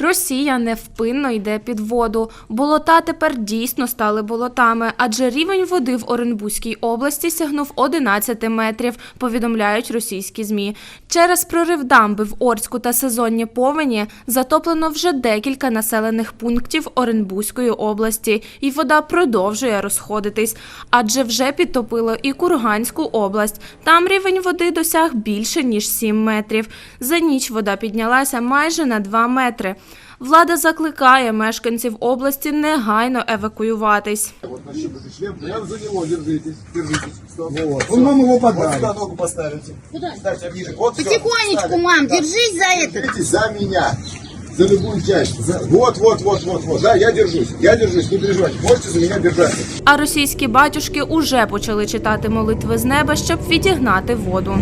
Росія невпинно йде під воду. Болота тепер дійсно стали болотами, адже рівень води в Оренбузькій області сягнув 11 метрів, повідомляють російські змі. Через прорив дамби в Орську та сезонні повені затоплено вже декілька населених пунктів Оренбузької області, і вода продовжує розходитись, адже вже підтопило і Курганську область. Там рівень води досяг більше ніж 7 метрів. За ніч вода піднялася майже на 2 метри. Влада закликає мешканців області негайно евакуюватись. Прям за него держитесь, держитесь. Он вам его подарит. сюда ногу поставите. Куда? Ставьте ниже. Вот Потихонечку, мам, держись за это. Держитесь за меня. За любую часть. За- Вот, вот, вот, вот, вот. Да, я держусь. Я держусь, не переживайте. Можете за меня держаться. А російські батюшки уже почали читати молитви з неба, щоб відігнати воду.